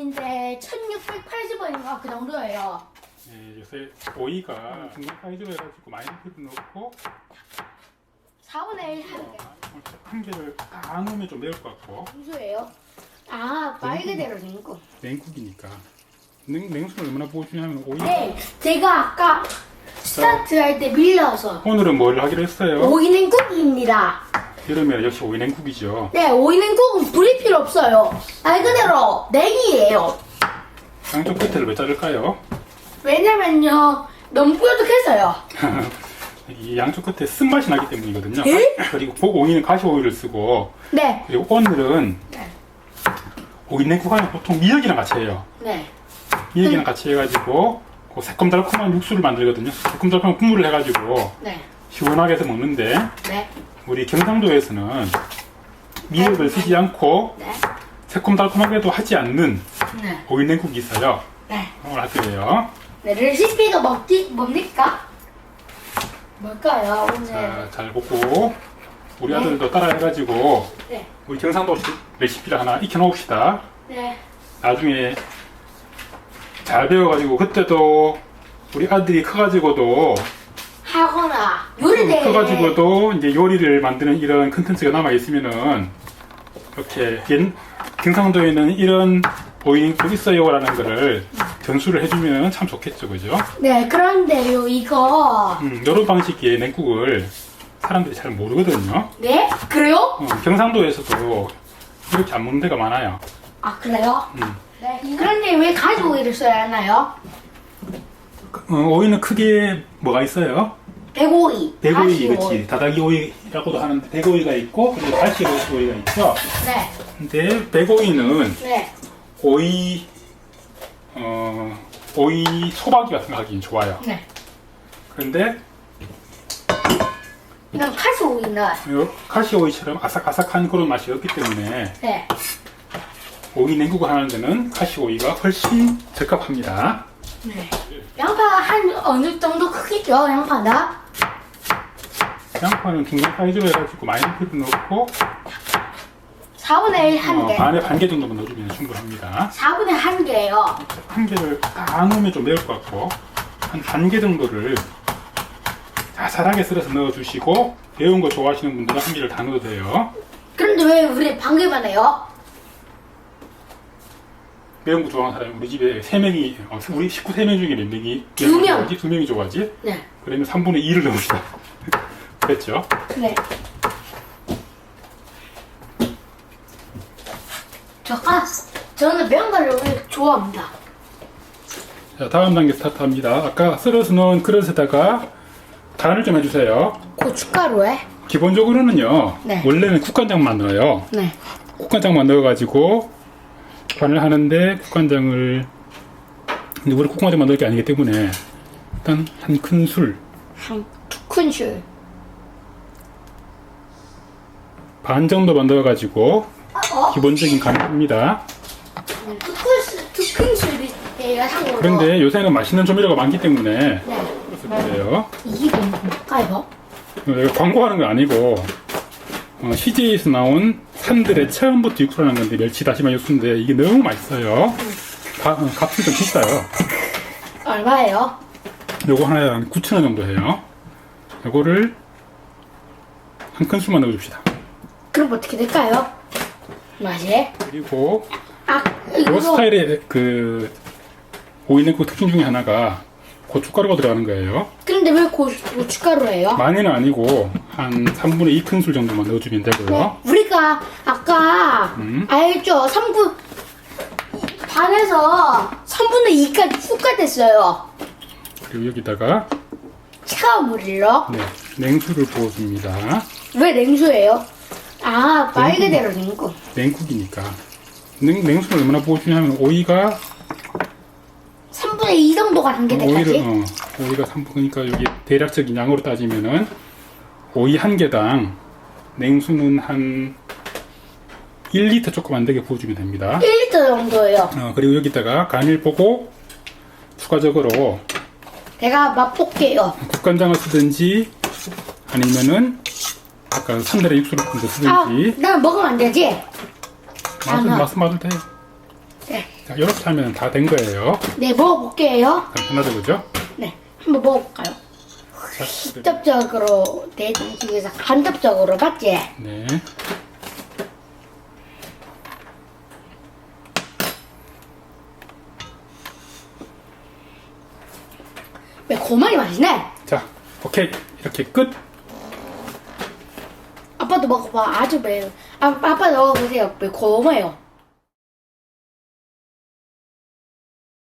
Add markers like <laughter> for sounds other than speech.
인데 1680원인가 그 정도예요. 예, 요새 오이가 중간 사이즈로 해가지고 마이너스도 넣고 4분의 1한 개. 한 개를 다 넣으면 좀 매울 것 같고 정수예요. 아, 말 그대로 냉국. 냉국이니까 냉, 냉수를 얼마나 보고 주냐면 오이 네, 제가 아까 스타트 할 때 밀려서 오늘은 뭘 하기로 했어요? 오이 냉국입니다. 이러면 역시 오이 냉국이죠 네, 오이 냉국은 불이 필요 없어요. 말 그대로 냉이에요. 양쪽 끝을 왜 자를까요? 왜냐면요, 너무 뾰족해서요. <laughs> 이 양쪽 끝에 쓴맛이 나기 때문이거든요 에? 그리고 복 오이는 가시 오이를 쓰고 네, 그리고 오늘은 네. 오이 냉국 하면 보통 미역이랑 같이 해요 네, 미역이랑 같이 해가지고 그 새콤달콤한 육수를 만들거든요 새콤달콤한 국물을 해가지고 네, 시원하게 해서 먹는데 네, 우리 경상도에서는 미역을 쓰지 않고 네, 새콤달콤하게도 하지 않는 네, 오이 냉국이 있어요. 네. 오늘 할 거예요. 네, 레시피가 먹지, 뭡니까? 뭘까요, 오늘? 자, 잘 보고 우리 아들도 따라 해가지고 네, 우리 경상도 레시피를 하나 익혀놓읍시다. 네, 나중에 잘 배워가지고 그때도 우리 아들이 커가지고도 하거나, 요리대. 커가지고도 이제 요리를 만드는 이런 컨텐츠가 남아 있으면은 이렇게 옛- 경상도에는 이런 보이닝도 있어요라는 거를 전수를 해주면 참 좋겠죠, 그죠? 네, 그런데요, 이거. 음, 이런 방식의 냉국을 사람들이 잘 모르거든요. 네? 그래요? 어, 경상도에서도 이렇게 안 먹는 데가 많아요. 아, 그래요? 음. 네. 그런데 왜 가지오이를 써야 하나요? 어, 오이는 크게 뭐가 있어요? 백오이. 대고이, 가시오이. 그렇지. 다다기 오이라고도 하는데 대고이가 있고 그리고 갈치 오이가 있죠. 네, 근데 백오이는 네. 오이 어 오이 소박이 같은 거 하기 좋아요. 네. 그런데 이건 가시오이는, 요 카시 오이처럼 아삭아삭한 그런 맛이 없기 때문에 네. 오이 냉국을 하는 데는 카시 오이가 훨씬 적합합니다. 네. 양파 한 어느 정도 크기죠, 양파가? 양파는 중간 사이즈로 해가지고 마이너스도 넣고 4분의 1한 어, 개. 반에 반 개 정도만 넣어주면 충분합니다. 4분의 한 개예요. 한 개를 다 넣으면 좀 매울 것 같고 한 반 개 정도를 자잘하게 썰어서 넣어주시고 매운 거 좋아하시는 분들은 한 개를 다 넣어도 돼요. 그런데 왜 우리 반 개만 해요? 매운 거 좋아하는 사람이 우리 집에 세 명이 어, 우리 식구 세 명 중에 몇 명이 두 매운 거 명. 좋아하지? 두 명이 좋아하지? 네. 그러면 3분의 2를 넣읍시다. 됐죠? 네. 저가 저는 매운 거를 오히려 좋아합니다. 자 다음 단계 스타트합니다. 아까 썰어서 넣은 그릇에다가 간을 좀 해주세요. 고춧가루에? 기본적으로는요. 네. 원래는 국간장만 넣어요. 네. 국간장만 국간장만 넣어가지고 간을 하는데 국간장을 근데 우리 국간장만 넣을 게 아니기 때문에 일단 한 큰술 한 두 큰술. 반 정도만 넣어가지고 어? 기본적인. 두 큰술, 참고로. 그런데 요새는 맛있는 조미료가 많기 때문에 네. 그래요. 이게 뭔가요? 이거 광고하는 건 아니고 어, CJ에서 나온 산들의 처음부터 육수라는 건데 멸치 다시마 육수인데 이게 너무 맛있어요. 가, 어, 값이 좀 비싸요. 얼마예요? 요거 하나에 한 9,000원 정도 해요. 요거를 한 큰술만 넣어줍시다. 그럼 어떻게 될까요? 맛이? 그리고 아, 요 이거 스타일의 그 오이냉국 특징 중에 하나가 고춧가루가 들어가는 거예요. 그런데 왜 고, 고춧가루예요? 많이는 아니고 한 3분의 2 큰술 정도만 넣어주면 되고요. 네. 우리가 아까 음. 알죠? 3분 반에서 3분의 2까지 훅가 됐어요. 그리고 여기다가 차가운 물이요? 네, 냉수를 부어줍니다. 왜 냉수예요? 아, 말 그대로 냉국. 냉국이니까. 냉, 냉수를 얼마나 부어주냐면 오이가 3분의 2 정도가 오이를 될까지? 어, 오이가 3분 그러니까 여기 대략적인 양으로 따지면은 오이 한 개당 냉수는 한 1리터 조금 안 되게 부어주면 됩니다. 1리터 정도예요. 어, 그리고 여기다가 간을 보고 추가적으로 제가 맛볼게요. 국간장을 쓰든지 아니면은 아까 산들의 육수를 좀더 아, 쓰든지 나 먹으면 안 되지? 맛은 아, 맛은 맛을 돼. 네. 자, 이렇게 하면 다 된 거예요. 네, 먹어볼게요. 간편하죠, 그죠? 네, 한번 먹어볼까요? 자, 직접적으로 대중식에서 간접적으로 맞지? 네. 매콤하게 맛있네. 자, 오케이. 이렇게 끝. 아빠도 먹어봐. 아주 매워. 아, 아빠 먹어보세요. 매콤해요.